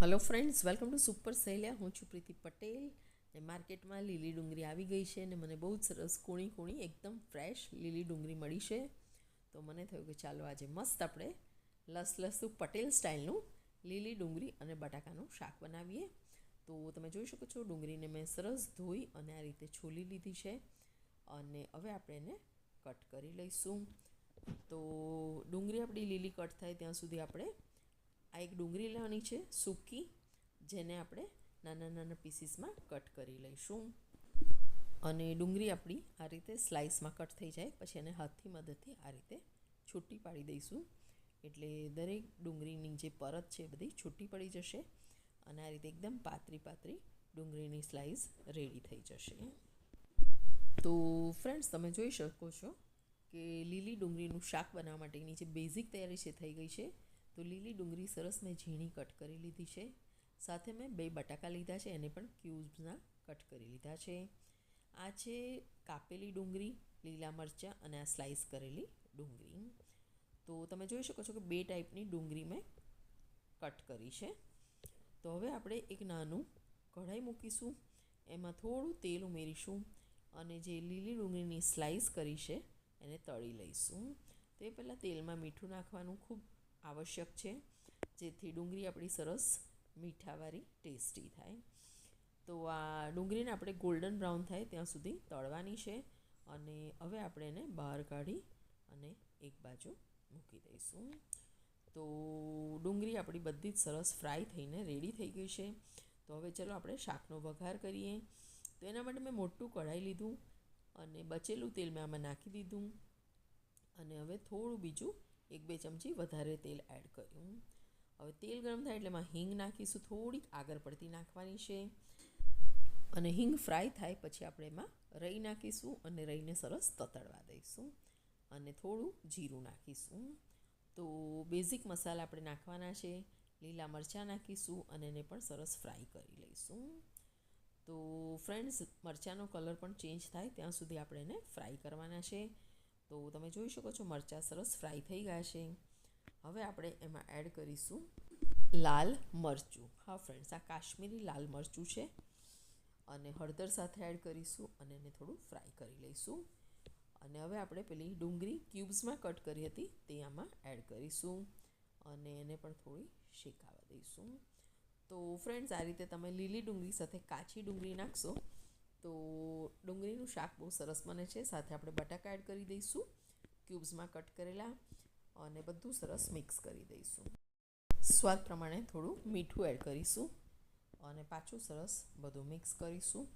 Hello friends welcome to super Saheliya હું છું પ્રીતિ પટેલ. ને માર્કેટમાં લીલી ડુંગળી આવી ગઈ છે ને મને બહુ જ સરસ કૂણી કૂણી એકદમ ફ્રેશ લીલી ડુંગળી મળી છે. તો મને થયું કે ચાલો આજે મસ્ત આપણે લસલસું પટેલ સ્ટાઇલનું લીલી ડુંગળી અને બટાકાનું શાક બનાવીએ. તો તમે જોઈ શકો છો, ડુંગળીને મેં સરસ ધોઈ અને આ રીતે છોલી લીધી છે. અને હવે આપણે એને કટ કરી લઈશું. તો ડુંગળી આપણી લીલી કટ થાય ત્યાં સુધી આપણે આ એક ડુંગળી લેવાની છે, સૂકી, જેને આપણે નાના નાના પીસીસમાં કટ કરી લઈશું. અને ડુંગળી આપણી આ રીતે સ્લાઇસમાં કટ થઈ જાય, પછી એને હાથની મદદથી આ રીતે છૂટી પાડી દઈશું. એટલે દરેક ડુંગળીની જે પરત છે બધી છૂટી પડી જશે અને આ રીતે એકદમ પાતળી પાતળી ડુંગળીની સ્લાઇસ રેડી થઈ જશે. તો ફ્રેન્ડ્સ, તમે જોઈ શકો છો કે લીલી ડુંગળીનું શાક બનાવવા માટેની જે બેઝિક તૈયારી છે, થઈ ગઈ છે. તો લીલી ડુંગળી સરસ મેં ઝીણી કટ કરી લીધી છે. સાથે મેં બે બટાકા લીધા છે, એને પણ ક્યુબ્સના કટ કરી લીધા છે. આ છે કાપેલી ડુંગળી, લીલા મરચાં અને આ સ્લાઇસ કરેલી ડુંગળી. તો તમે જોઈ શકો છો કે બે ટાઈપની ડુંગળી મેં કટ કરી છે. તો હવે આપણે એક નાનું કઢાઈ મૂકીશું. એમાં થોડું તેલ ઉમેરીશું અને જે લીલી ડુંગળીની સ્લાઇસ કરી છે, એને તળી લઈશું. તે પહેલાં તેલમાં મીઠું નાખવાનું ખૂબ આવશ્યક છે, જેથી ડુંગળી આપણી સરસ મીઠાવાળી ટેસ્ટી થાય. તો આ ડુંગળીને આપણે ગોલ્ડન બ્રાઉન થાય ત્યાં સુધી તળવાની છે અને હવે આપણે એને બહાર કાઢી અને એક બાજુ મૂકી દઈશું. તો ડુંગળી આપણી બધી જ સરસ ફ્રાય થઈને રેડી થઈ ગઈ છે. તો હવે ચલો આપણે શાકનો વઘાર કરીએ. તો એના માટે મેં મોટું કઢાઈ લીધું અને બચેલું તેલ મેં આમાં નાખી દીધું. અને હવે થોડું બીજું એક બે ચમચી વધારે તેલ એડ કર્યું. હવે તેલ ગરમ થાય એટલે એમાં હિંગ નાખીશું, થોડીક આગળ પડતી નાખવાની છે. અને હિંગ ફ્રાય થાય પછી આપણે એમાં રઈ નાખીશું અને રહીને સરસ તતડવા દઈશું. અને થોડું જીરું નાખીશું. તો બેઝિક મસાલા આપણે નાખવાના છે. લીલા મરચાં નાખીશું અને એને પણ સરસ ફ્રાય કરી લઈશું. તો ફ્રેન્ડ્સ મરચાંનો કલર પણ ચેન્જ થાય, ત્યાં સુધી આપણે એને ફ્રાય કરવાના છે. તો તમે જોઈ શકો છો મરચાં સરસ ફ્રાય થઈ ગયા છે. હવે આપણે એમાં એડ કરીશું લાલ મરચું. હા ફ્રેન્ડ્સ આ કાશ્મીરી લાલ મરચું છે. અને હળદર સાથે એડ કરીશું અને એને થોડું ફ્રાય કરી લઈશું. અને હવે આપણે પેલી ડુંગળી ક્યુબ્સમાં કટ કરી હતી તે આમાં એડ કરીશું. અને એને પણ થોડી શેકાવા દઈશું. તો ફ્રેન્ડ્સ આ રીતે તમે લીલી ડુંગળી સાથે કાચી ડુંગળી નાખશો. તો ડુંગળીનું શાક બહુ સરસ બને છે. સાથે આપણે બટાકા એડ કરી દઈશું, ક્યુબ્સમાં કટ કરેલા અને બધું સરસ મિક્સ કરી દઈશું. સ્વાદ પ્રમાણે થોડું મીઠું એડ કરીશું અને પાછું સરસ બધું મિક્સ કરીશું.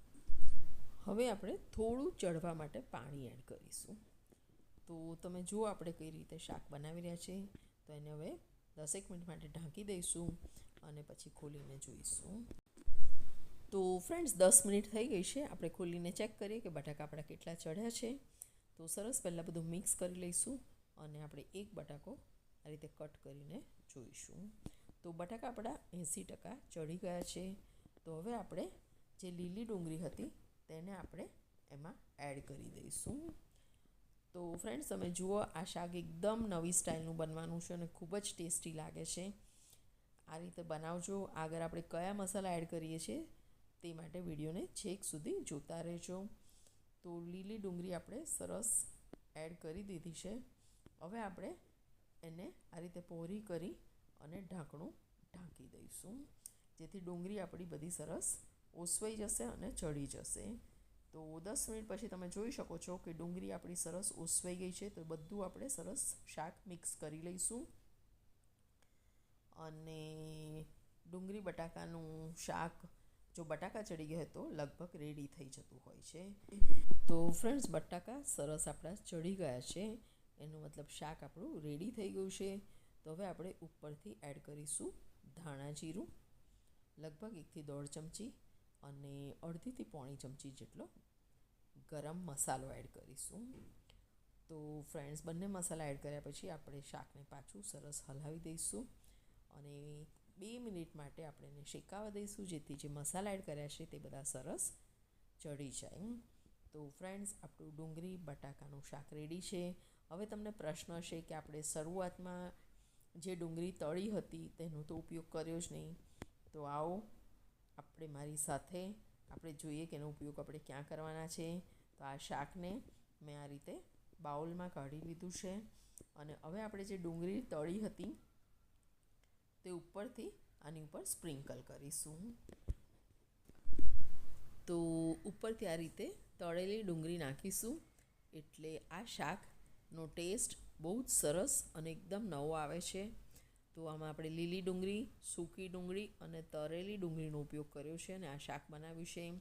હવે આપણે થોડું ચડવા માટે પાણી એડ કરીશું. તો તમે જુઓ આપણે કઈ રીતે શાક બનાવી રહ્યા છીએ તો એને હવે દસેક મિનિટ માટે ઢાંકી દઈશું અને પછી ખોલીને જોઈશું. તો ફ્રેન્ડ્સ દસ મિનિટ થઈ ગઈ છે. આપણે ખોલીને ચેક કરીએ કે બટાકા આપણા કેટલા ચડ્યા છે. તો સરસ પહેલાં બધું મિક્સ કરી લઈશું અને આપણે એક બટાકો આ રીતે કટ કરીને જોઈશું. તો બટાકા આપણા એંસી ટકા ચડી ગયા છે. તો હવે આપણે જે લીલી ડુંગળી હતી તેને આપણે એમાં એડ કરી દઈશું. તો ફ્રેન્ડ્સ તમે જુઓ આ શાક એકદમ નવી સ્ટાઇલનું બનવાનું છે અને ખૂબ જ ટેસ્ટી લાગે છે. આ રીતે બનાવજો. આગળ આપણે કયા મસાલા એડ કરીએ છીએ? તે માટે વિડીયોને છેક સુધી જોતા રહેજો. તો લીલી ડુંગળી આપણે સરસ એડ કરી દીધી છે. હવે આપણે એને આ રીતે પહોરી કરી અને ઢાંકણું ઢાંકી દઈશું. જેથી ડુંગળી આપણી બધી સરસ ઓસવાઈ જશે અને ચડી જશે. તો દસ મિનિટ પછી તમે જોઈ શકો છો કે ડુંગળી આપણી સરસ ઓસવાઈ ગઈ છે. તો બધું આપણે સરસ શાક મિક્સ કરી લઈશું. અને ડુંગળી બટાકાનું શાક જો બટાકા ચડી ગયા તો લગભગ રેડી થઈ જતું હોય છે. તો ફ્રેન્ડ્સ બટાકા સરસ આપણા ચડી ગયા છે. એનો મતલબ શાક આપણું રેડી થઈ ગયું છે. તો હવે આપણે ઉપરથી એડ કરીશું ધાણા જીરું લગભગ એકથી દોઢ ચમચી અને અડધીથી પોણી ચમચી જેટલો ગરમ મસાલો એડ કરીશું. તો ફ્રેન્ડ્સ બંને મસાલા એડ કર્યા પછી આપણે શાકને પાછું સરસ હલાવી દઈશું અને બે મિનિટ માટે આપણે એને શેકાવા દઈશું, જેથી જે મસાલા એડ કર્યા છે તે બધા સરસ ચડી જાય. તો ફ્રેન્ડ્સ આપણું ડુંગળી, બટાકાનું શાક રેડી છે. હવે તમને પ્રશ્ન હશે કે આપણે શરૂઆતમાં જે ડુંગળી તળી હતી તેનો તો ઉપયોગ કર્યો જ નહીં. તો આવો, આપણે મારી સાથે, આપણે જોઈએ કે એનો ઉપયોગ આપણે ક્યાં કરવાના છે. તો આ શાકને મેં આ રીતે બાઉલમાં કાઢી લીધું છે. અને હવે આપણે જે ડુંગળી તળી હતી તે ઉપરથી આની ઉપર સ્પ્રિંકલ કરીશું. તો ઉપરથી આ રીતે તળેલી ડુંગળી નાખીશું. એટલે આ શાકનો ટેસ્ટ બહુ જ સરસ અને એકદમ નવો આવે છે. તો આમાં આપણે લીલી ડુંગળી, સૂકી ડુંગળી અને તળેલી ડુંગળીનો ઉપયોગ કર્યો છે અને આ શાક બનાવ્યું છે.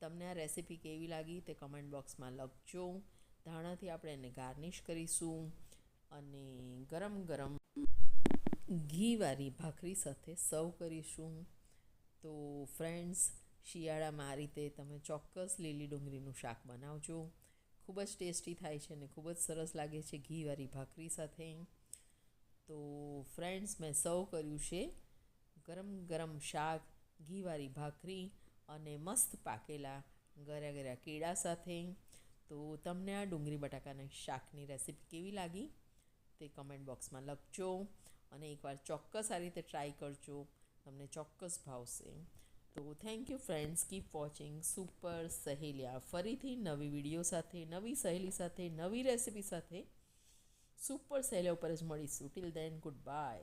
તમને આ રેસીપી કેવી લાગી તે કમેન્ટ બોક્સમાં લખજો. ધાણાથી આપણે એને ગાર્નિશ કરીશું અને ગરમ ગરમ ઘીવાળી ભાખરી સાથે સર્વ કરીશું. તો ફ્રેન્ડ્સ શિયાળામાં આ રીતે તમે ચોક્કસ લીલી ડુંગળીનું શાક બનાવજો. ખૂબ જ ટેસ્ટી થાય છે અને ખૂબ જ સરસ લાગે છે ઘીવાળી ભાખરી સાથે. તો ફ્રેન્ડ્સ મેં સર્વ કર્યું છે. ગરમ ગરમ શાક, ઘીવાળી ભાખરી અને મસ્ત પાકેલા ગરા ગરા કેળા સાથે. તો તમને આ ડુંગળી બટાકાના શાકની રેસીપી કેવી લાગી? તે કમેન્ટ બોક્સમાં લખજો. અને એકવાર ચોક્કસ આ રીતે ટ્રાય કરજો. તમને ચોક્કસ ભાવશે. તો thank you friends keep watching super સહેલિયા. ફરીથી નવી વીડિયો સાથે, નવી સહેલી સાથે, નવી રેસીપી સાથે સુપર સહેલિયા ઉપર જ મળીશું. ટિલ દેન ગુડ બાય